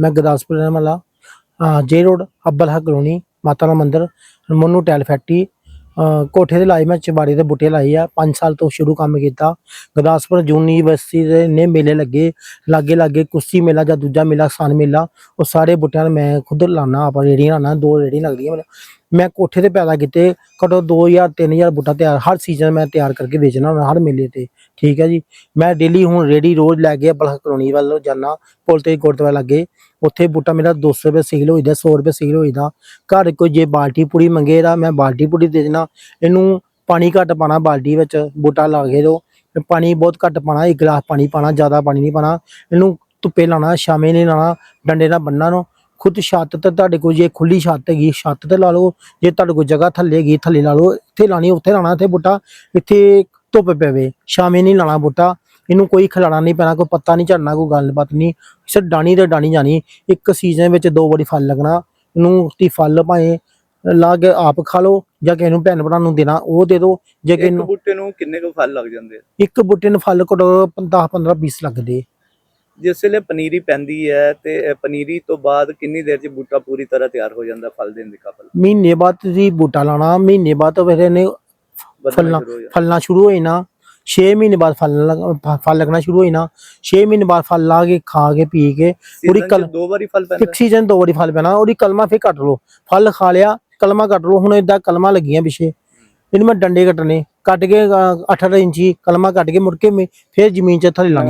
ਮੈਂ ਗੁਰਦਾਸਪੁਰ ਰਹਿਣ ਵਾਲਾ। ਜੇ ਰੋਡ ਅੱਬਲ ਹਾ ਕਲੋਨੀ ਮਾਤਾ ਦਾ ਮੰਦਿਰ, ਮੋਨੂ ਟੈਲ ਫੈਕਟਰੀ ਕੋਠੇ ਦੇ ਲਾਏ ਮੈਂ ਚਵਾੜੀ ਦੇ ਬੂਟੇ ਲਾਏ ਆ। 5 ਸਾਲ ਤੋਂ ਸ਼ੁਰੂ ਕੰਮ ਕੀਤਾ। ਗੁਰਦਾਸਪੁਰ ਯੂਨੀਵਰਸਿਟੀ ਦੇ ਨੇ ਮੇਲੇ ਲੱਗੇ, ਲਾਗੇ ਲਾਗੇ ਕੁਸੀ ਮੇਲਾ ਜਾਂ ਦੂਜਾ ਮੇਲਾ ਸਾਨ ਮੇਲਾ, ਉਹ ਸਾਰੇ ਬੂਟਿਆਂ ਨੂੰ ਮੈਂ ਖੁਦ ਲਾਣਾ ਆਪਾਂ ਰੇੜੀਆਂ ਲਾਣਾ ਦੋ ਰੇੜੀ ਲੱਗਦੀਆਂ ਮੈਨੂੰ। ਮੈਂ ਕੋਠੇ ਤੇ ਪੈਦਾ ਕੀਤੇ, ਘੱਟੋ 2000 3000 ਬੂਟਾ ਤਿਆਰ, ਹਰ ਸੀਜ਼ਨ ਮੈਂ ਤਿਆਰ ਕਰਕੇ ਵੇਚਣਾ ਹੁੰਦਾ, ਹਰ ਮੇਲੇ ਤੇ, ਠੀਕ ਹੈ ਜੀ। ਮੈਂ ਡੇਲੀ ਹੁਣ ਰੇੜੀ ਰੋਜ਼ ਲੈ ਕੇ ਬਲਖ ਕਲੋਨੀ ਵੱਲੋਂ ਜਾਣਾ ਪੁਲ ਤੇ ਗੁਰਦੁਆਰਾ ਲੱਗੇ, ਉੱਥੇ ਬੂਟਾ ਮੇਰਾ 200 ਰੁਪਏ ਸੇਲ ਹੋਈਦਾ 100 ਰੁਪਏ ਸੇਲ ਹੋਈਦਾ। ਘਰ ਕੋਈ ਜੇ ਬਾਲਟੀ ਪੂਰੀ ਮੰਗੇ ਤਾਂ ਮੈਂ ਬਾਲਟੀ ਪੂਰੀ ਦੇ ਦੇਣਾ, ਇਹਨੂੰ ਪਾਣੀ ਘੱਟ ਪਾਣਾ ਬਾਲਟੀ ਵਿੱਚ, ਬੂਟਾ ਲਾ ਕੇ ਦੋ। ਪਾਣੀ ਬਹੁਤ ਘੱਟ ਪਾਣਾ, ਇੱਕ ਗਲਾਸ ਪਾਣੀ ਪਾਣਾ, ਜ਼ਿਆਦਾ ਪਾਣੀ ਨਹੀਂ ਪਾਣਾ। ਇਹਨੂੰ ਧੁੱਪੇ ਲਾਣਾ ਸ਼ਾਮੇ ਨਹੀਂ ਲਾਣਾ ਡੰਡੇ ਨਾਲ ਬੰਨਣਾ ਨੂੰ। ਖੁਦ ਛੱਤ ਤੇ ਤੁਹਾਡੇ ਕੋਲ ਜੇ ਖੁੱਲੀ ਛੱਤ ਹੈਗੀ ਛੱਤ ਤੇ ਲਾ ਲਓ ਜੇ ਤੁਹਾਡੇ ਕੋਲ ਜਗ੍ਹਾ ਥੱਲੇ ਹੈਗੀ ਥੱਲੇ ਲਾ ਲਓ ਇੱਥੇ ਲਾਣੀ ਉੱਥੇ ਲਾਣਾ ਇੱਥੇ ਬੂਟਾ ਇੱਥੇ ਧੁੱਪ ਪਵੇ ਸ਼ਾਮੇ ਨਹੀਂ ਲਾਣਾ ਬੂਟਾ ਇਹਨੂੰ ਕੋਈ ਖਿਲਾਣਾ ਨਹੀਂ ਪੈਣਾ ਕੋਈ ਪੱਤਾ ਨਹੀਂ ਝੜਨਾ ਕੋਈ ਗੱਲਬਾਤ ਨਹੀਂ ਸਿਰ ਡਾਣੀ ਤੇ ਡਾਣੀ ਜਾਣੀ ਇੱਕ ਸੀਜ਼ਨ ਵਿੱਚ ਦੋ ਵਾਰੀ ਫਲ ਲੱਗਣਾ ਇਹਨੂੰ ਤੀ ਫਲ ਭਾਵੇਂ ਲਾ ਕੇ ਆਪ ਖਾ ਲਓ ਜਾਂ ਕਿਸੇ ਨੂੰ ਭੈਣ ਭਰਾ ਨੂੰ ਦੇਣਾ ਉਹ ਦੇ ਦਿਓ ਜੇ ਕਿਸੇ ਇੱਕ ਨੂੰ ਬੂਟੇ ਨੂੰ ਕਿੰਨੇ ਕੁ ਫਲ ਲੱਗ ਜਾਂਦੇ ਆ? ਇੱਕ ਬੂਟੇ ਨੂੰ ਫਲ ਘੱਟੋ 10 15 20 ਲੱਗਦੇ। ਜਿਸ ਵੇਲੇ ਪਨੀਰੀ ਪੈਂਦੀ ਹੈ ਤੇ ਪਨੀਰੀ ਤੋਂ ਬਾਅਦ ਕਿੰਨੀ ਦੇਰ 'ਚ ਬੂਟਾ ਪੂਰੀ ਤਰ੍ਹਾਂ ਤਿਆਰ ਹੋ ਜਾਂਦਾ ਫਲ ਦੇਣ ਦੇ ਕਾਬਲ? ਮਹੀਨੇ ਬਾਅਦ ਤੁਸੀਂ ਬੂਟਾ ਲਾਣਾ ਮਹੀਨੇ ਬਾਅਦ ਫਿਰ ਇਹਨੇ ਫਲਣਾ ਫਲਣਾ ਸ਼ੁਰੂ ਹੋ ਜਾਣਾ। 6 ਮਹੀਨੇ ਬਾਅਦ ਫਲ ਫਲ ਲੱਗਣਾ ਸ਼ੁਰੂ ਹੋ ਜਾਣਾ। 6 ਮਹੀਨੇ ਬਾਅਦ ਫਲ ਲਾ ਕੇ ਖਾ ਕੇ ਪੀ ਕੇ ਪੂਰੀ ਕਲ- ਦੋ ਵਾਰੀ ਫਲ ਪੈਂਦਾ? ਇੱਕ ਸੀਜ਼ਨ ਦੋ ਵਾਰੀ ਫਲ ਪੈਣਾ ਉਹਦੀ ਕਲਮਾ ਫੇਰ ਕੱਟ ਲਓ। ਫਲ ਖਾ ਲਿਆ ਕਲਮਾ ਕੱਟ ਲਓ ਹੁਣ ਇਦਾਂ ਕਲਮਾ ਲੱਗੀਆਂ ਪਿੱਛੇ। ਇਹਨੂੰ ਮੈਂ ਡੰਡੇ ਕੱਟਣੇ ਕੱਟ ਕੇ 18 ਇੰਚੀ ਕਲਮਾ ਕੱਟ ਕੇ ਮੁੜ ਕੇ ਮੈਂ ਫੇਰ ਜ਼ਮੀਨ 'ਚ ਥੱਲੇ ਤਿਆਰ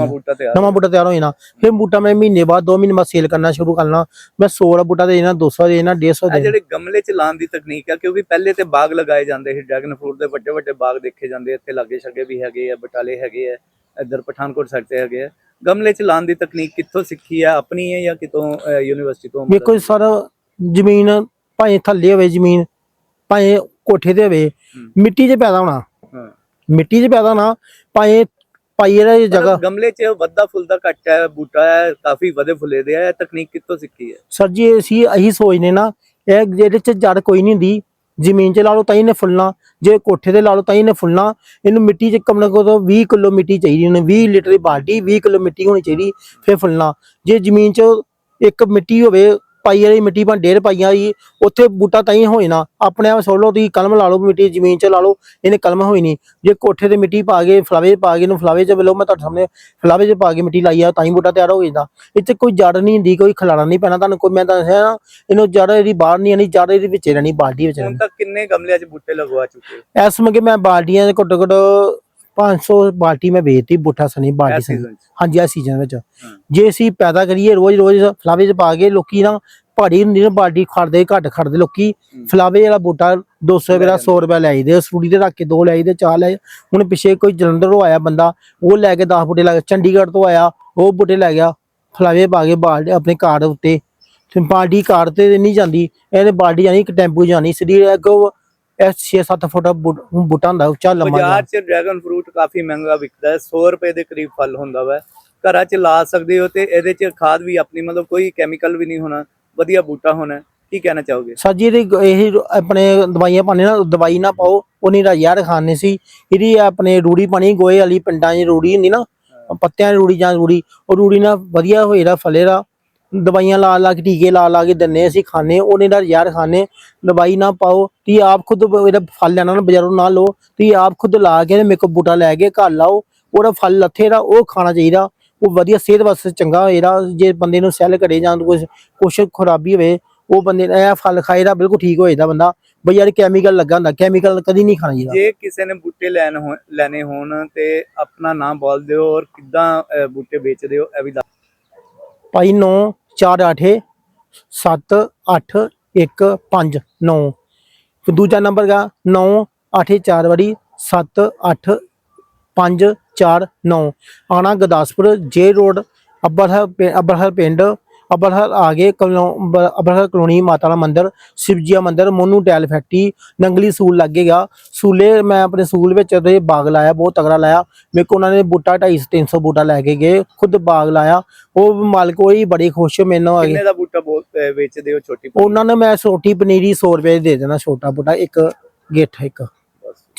ਨਵਾਂ ਬੂਟਾ ਤਿਆਰ ਹੋ ਜਾਣਾ ਫਿਰ ਬੂਟਾ ਮੈਂ ਮਹੀਨੇ ਬਾਅਦ 2 ਮਹੀਨੇ ਬਾਅਦ ਸੇਲ ਕਰਨਾ ਸ਼ੁਰੂ ਕਰਨਾ। ਮੈਂ 100 ਦਾ ਬੂਟਾ ਦੇ ਦੇਣਾ 200 ਦੇ ਦੇਣਾ 150 ਇਹ ਦੇ ਜਿਹੜੇ ਗਮਲੇ 'ਚ ਲਾਉਣ ਦੀ ਤਕਨੀਕ ਹੈ ਕਿਉਂਕਿ ਪਹਿਲੇ ਤੇ ਬਾਗ ਲਗਾਏ ਜਾਂਦੇ ਸੀ ਡਰੈਗਨ ਫਰੂਟ ਦੇ ਵੱਡੇ ਵੱਡੇ ਬਾਗ ਦੇਖੇ ਜਾਂਦੇ ਇੱਥੇ ਲਾਗੇ ਛੱਗੇ ਵੀ ਹੈਗੇ ਆ ਬਟਾਲੇ ਹੈਗੇ ਆ ਇੱਧਰ ਪਠਾਨਕੋਟ ਸਾਈਡ ਤੇ ਹੈਗੇ ਆ। ਗਮਲੇ 'ਚ ਲਾਉਣ ਦੀ ਤਕਨੀਕ ਕਿੱਥੋਂ ਸਿੱਖੀ ਆ ਆਪਣੀ ਹੈ ਜਾਂ ਕਿਤੋਂ ਯੂਨੀਵਰਸਿਟੀ ਤੋਂ ਵੇਖੋ ਸਰ ਜ਼ਮੀਨ ਭਾਵੇਂ ਥੱਲੇ ਹੋਵੇ ਜ਼ਮੀਨ ਭਾਵੇਂ ਕੋਠੇ ਤੇ ਹੋਵੇ। ਮਿੱਟੀ 'ਚ ਪੈਦਾ ਹੋਣਾ। ਮਿੱਟੀ 'ਚ ਪੈਦਾ ਹੋਣਾ ਭਾਵੇਂ ਪਾਈ ਇਹਦਾ ਪਰ ਜਗ੍ਹਾ ਗਮਲੇ 'ਚ ਵੱਧਾ ਫੁੱਲਦਾ ਘੱਟ ਹੈ ਬੂਟਾ ਹੈ ਕਾਫੀ ਵਧੇ ਫੁੱਲੇ ਦੇ ਆ ਤਕਨੀਕ ਕਿੱਥੋਂ ਸਿੱਖੀ ਹੈ ਸਰ ਜੀ ਅਸੀਂ ਇਹੀ ਸੋਚਨੇ ਨਾ ਇਹ ਜਿਹਦੇ 'ਚ ਜੜ ਕੋਈ ਨਹੀਂ ਹੁੰਦੀ ਜ਼ਮੀਨ 'ਚ ਲਾ ਲਓ ਤਾਂ ਹੀ ਨੇ ਫੁੱਲਣਾ ਜੇ ਕੋਠੇ ਤੇ ਲਾ ਲਓ ਤਾਂ ਹੀ ਨੇ ਫੁੱਲਣਾ ਇਹਨੂੰ ਮਿੱਟੀ 'ਚ ਕਮ ਨਾ ਕੋ 20 ਕਿਲੋ ਮਿੱਟੀ ਚਾਹੀਦੀ ਉਹਨੂੰ 20 ਲੀਟਰ ਦੀ ਬਾਲਟੀ 20 ਕਿਲੋ ਮਿੱਟੀ ਹੋਣੀ ਚਾਹੀਦੀ ਫਿਰ ਫੁੱਲਣਾ ਜੇ ਜ਼ਮੀਨ 'ਚ ਇੱਕ ਮਿੱਟੀ ਹੋਵੇ ਪਾਈ ਵਾਲੀ ਮਿੱਟੀ ਭਾਂ ਡੇਢ ਪਾਈਆਂ ਹੀ ਉੱਥੇ ਬੂਟਾ ਤਾਂ ਹੀ ਹੋਏ ਨਾ। ਆਪਣੇ ਆਪ ਸੋਚ ਲਓ ਤੁਸੀਂ ਕਲਮ ਲਾ ਲਓ ਮਿੱਟੀ ਜ਼ਮੀਨ 'ਚ ਲਾ ਲਓ ਇਹਨੇ ਕਲਮ ਹੋਈ ਨਹੀਂ। ਜੇ ਕੋਠੇ ਤੇ ਮਿੱਟੀ ਪਾ ਕੇ ਫਲਾਵੇ ਪਾ ਕੇ ਇਹਨੂੰ ਫਲਾਵੇ 'ਚ ਲਓ ਮੈਂ ਤੁਹਾਡੇ ਸਾਹਮਣੇ ਫਲਾਵੇ 'ਚ ਪਾ ਕੇ ਮਿੱਟੀ ਲਾਈ ਆ ਤਾਂ ਹੀ ਬੂਟਾ ਤਿਆਰ ਹੋ ਜਾਂਦਾ। ਇੱਥੇ ਕੋਈ ਜੜ ਨਹੀਂ ਹੁੰਦੀ ਕੋਈ ਖਿਲਾਣਾ ਨਹੀਂ ਪੈਣਾ। ਤੁਹਾਨੂੰ ਕੋਈ ਮੈਂ ਤਾਂ ਦੱਸਿਆ ਨਾ ਇਹਨੂੰ ਜੜ ਇਹਦੀ ਬਾਹਰ ਨਹੀਂ ਆਣੀ ਜੜ ਇਹਦੇ ਵਿੱਚ ਰਹਿਣੀ ਬਾਲਟੀ ਵਿੱਚ ਹੁਣ ਤੱਕ ਕਿੰਨੇ ਗਮਲਿਆਂ 'ਚ ਬੂਟੇ ਲਗਵਾ ਚੁੱਕੇ? ਇਸ ਮਗੇ ਮੈਂ ਬਾਲਟੀਆਂ ਦੇ ਘੱਟੋ ਘੱਟ 500 ਬਾਲਟੀ ਮੈਂ ਵੇਚਤੀ ਬੂਠਾ ਸਣੀ ਬਾਲਟੀ 'ਚ। ਹਾਂਜੀ ਆ ਸੀਜ਼ਨ ਵਿੱਚ। ਜੇ ਅਸੀਂ ਪੈਦਾ ਕਰੀਏ ਰੋਜ਼ ਰੋਜ਼ ਫਲਾਵੇ 'ਚ ਪਾ ਕੇ ਲੋਕੀ ਨਾ ਪਹਾੜੀ ਹੁੰਦੀ ਨਾ ਬਾਲਟੀ ਖੜਦੇ ਘੱਟ ਖੜਦੇ। ਲੋਕੀ। ਫਲਾਵੇ ਵਾਲਾ ਬੂਟਾ 200 ਰੁਪਏ ਦਾ ਲੈ 100 ਰੁਪਏ ਲੈ ਆਈਦੇ ਸੂੜੀ ਤੇ ਰੱਖ ਕੇ ਦੋ ਲੈ ਆਈਦੇ ਚਾਰ ਲੈ। ਹੁਣ ਪਿੱਛੇ ਕੋਈ ਜਲੰਧਰੋਂ ਆਇਆ ਬੰਦਾ ਉਹ ਲੈ ਕੇ 10 ਬੂਟੇ ਲੈ ਗਿਆ। ਚੰਡੀਗੜ੍ਹ ਤੋਂ ਆਇਆ ਉਹ ਬੂਟੇ ਲੈ ਗਿਆ। ਫਲਾਵੇ ਪਾ ਕੇ ਬਾਲਟੀ ਆਪਣੇ ਕਾਰ ਉੱਤੇ। ਤੇ ਬਾਲਟੀ ਕਾਰ ਤੇ ਨਹੀਂ ਜਾਂਦੀ ਇਹਨੇ ਬਾਲਟੀ ਜਾਣੀ ਇੱਕ ਟੈਂਪੂ ਜਾਣੀ। ਸਿੱਧੀ ਅੱਗੋਂ ਇਹ 6-7 ਫੁੱਟ ਬੂਟ- ਹੁੰਦਾ ਉੱਚਾ ਲੰਮਾ। ਬਾਜ਼ਾਰ 'ਚ ਡਰੈਗਨ ਫਰੂਟ ਕਾਫੀ ਮਹਿੰਗਾ ਵਿਕਦਾ ਹੈ 100 ਰੁਪਏ ਦੇ ਕਰੀਬ ਫਲ ਹੁੰਦਾ ਵਾ। ਘਰਾਂ 'ਚ ਲਾ ਸਕਦੇ ਹੋ ਤੇ ਇਹਦੇ 'ਚ ਖਾਦ ਵੀ ਆਪਣੀ ਮਤਲਬ ਕੋਈ ਕੈਮੀਕਲ ਵੀ ਨਹੀਂ ਹੋਣਾ ਵਧੀਆ ਬੂਟਾ ਹੋਣਾ ਕੀ ਕਹਿਣਾ ਚਾਹੋਗੇ? ਸਰ ਜੀ ਇਹਦੀ ਇਹ ਆਪਣੇ ਦਵਾਈਆਂ ਪਾਣੇ ਨਾ ਦਵਾਈ ਨਾ ਪਾਓ ਉਹ ਨਹੀਂ ਯਾਰ ਖਾਣੇ ਸੀ। ਇਹਦੀ ਆਪਣੇ ਰੂੜੀ ਪਾਣੀ ਗੋਏ ਵਾਲੀ ਪਿੰਡਾਂ 'ਚ ਰੂੜੀ ਹੁੰਦੀ ਨਾ ਪੱਤਿਆਂ ਦੀ ਰੂੜੀ ਜਾਂ ਰੂੜੀ ਉਹ ਰੂੜੀ ਨਾਲ ਵਧੀਆ ਹੋਏਗਾ ਫਲੇਰਾ ਦਵਾਈਆਂ ਲਾ ਲਾ ਕੇ ਟੀਕੇ ਲਾ ਲਾ ਕੇ ਦਿੰਨੇ ਅਸੀਂ ਖਾਣੇ ਉਹਨੇ ਦਾ ਯਾਰ ਖਾਣੇ ਦਵਾਈ ਨਾ ਪਾਓ ਤੁਸੀਂ ਆਪ ਖੁਦ ਇਹਦਾ ਫਲ ਲੈਣਾ ਨਾ ਬਾਜ਼ਾਰੋਂ ਨਾ ਲਓ। ਤੁਸੀਂ ਆਪ ਖੁਦ ਲਾ ਕੇ ਮੇਰੇ ਕੋਲ ਬੂਟਾ ਲੈ ਕੇ ਘਰ ਲਾਓ। ਉਹਦਾ ਫਲ ਲੱਥੇ ਦਾ ਉਹ ਖਾਣਾ ਚਾਹੀਦਾ। ਉਹ ਵਧੀਆ ਸਿਹਤ ਵਾਸਤੇ ਚੰਗਾ ਹੋਏਗਾ ਜੇ ਬੰਦੇ ਨੂੰ ਸੈੱਲ ਘੜੇ ਜਾਂ ਕੁਝ ਕੁਛ ਖਰਾਬੀ ਹੋਵੇ ਉਹ ਬੰਦੇ ਨੇ ਇਹ ਫਲ ਖਾਏਦਾ ਬਿਲਕੁਲ ਠੀਕ ਹੋ ਜਾਂਦਾ ਬੰਦਾ। ਬਈ ਯਾਰ ਕੈਮੀਕਲ ਲੱਗਾ ਹੁੰਦਾ ਕੈਮੀਕਲ ਕਦੀ ਨਹੀਂ ਖਾਣਾ ਚਾਹੀਦਾ। ਜੇ ਕਿਸੇ ਨੇ ਬੂਟੇ ਲੈਣ ਲੈਣੇ ਹੋਣ ਤੇ ਆਪਣਾ ਨਾਮ ਬੋਲ ਦਿਓ ਔਰ ਕਿੱਦਾਂ ਬੂਟੇ ਵੇਚਦੇ ਹੋ ਇਹ ਵੀ ਭਾਈ 9 4 8 7 8 1 5 9 ਦੂਜਾ ਨੰਬਰ ਦਾ 9 8 4 ਵਾਰੀ 7 8 5 4 9 ਆਣਾ ਗਦਾਸਪੁਰ ਜੇ ਰੋਡ, ਅੱਬਰਹਰ ਅੱਬਰਹਰ ਪਿੰਡ ਅੱਬਰਹਰ ਆ ਗਏ ਕਲੋਂ ਬ- ਅੱਬਰਹਰ ਕਲੋਨੀ ਮਾਤਾ ਦਾ ਮੰਦਿਰ ਸ਼ਿਵਜੀਆ ਮੰਦਿਰ ਮੋਨੂ ਟੈਲ ਫੈਕਟਰੀ ਨੰਗਲੀ ਸੂਲ ਲੱਗੇਗਾ ਸੂਲੇ ਮੈਂ ਆਪਣੇ ਸੂਲ ਵਿੱਚ ਤੇ ਬਾਗ ਲਾਇਆ ਬਹੁਤ ਤਗੜਾ ਲਾਇਆ। ਮੇਰੇ ਕੋ ਉਹਨਾਂ ਨੇ ਬੂਟਾ 250 300 ਬੂਟਾ ਲੈ ਕੇ ਗਏ ਖੁਦ ਬਾਗ ਲਾਇਆ। ਉਹ ਮਾਲਕ ਉਹ ਹੀ ਬੜੇ ਖੁਸ਼ ਮੈਨੂੰ ਆ ਗਏ ਕਿੰਨੇ ਦਾ ਬੂਟਾ ਵੇਚਦੇ ਹੋ ਛੋਟੀ ਉਹਨਾਂ ਨੇ ਮੈਂ ਛੋਟੀ ਪਨੀਰੀ 100 ਰੁਪਏ ਦੀ ਦੇ ਦੇਣਾ ਛੋਟਾ ਬੂਟਾ ਇੱਕ ਗਿੱਠ ਇੱਕ।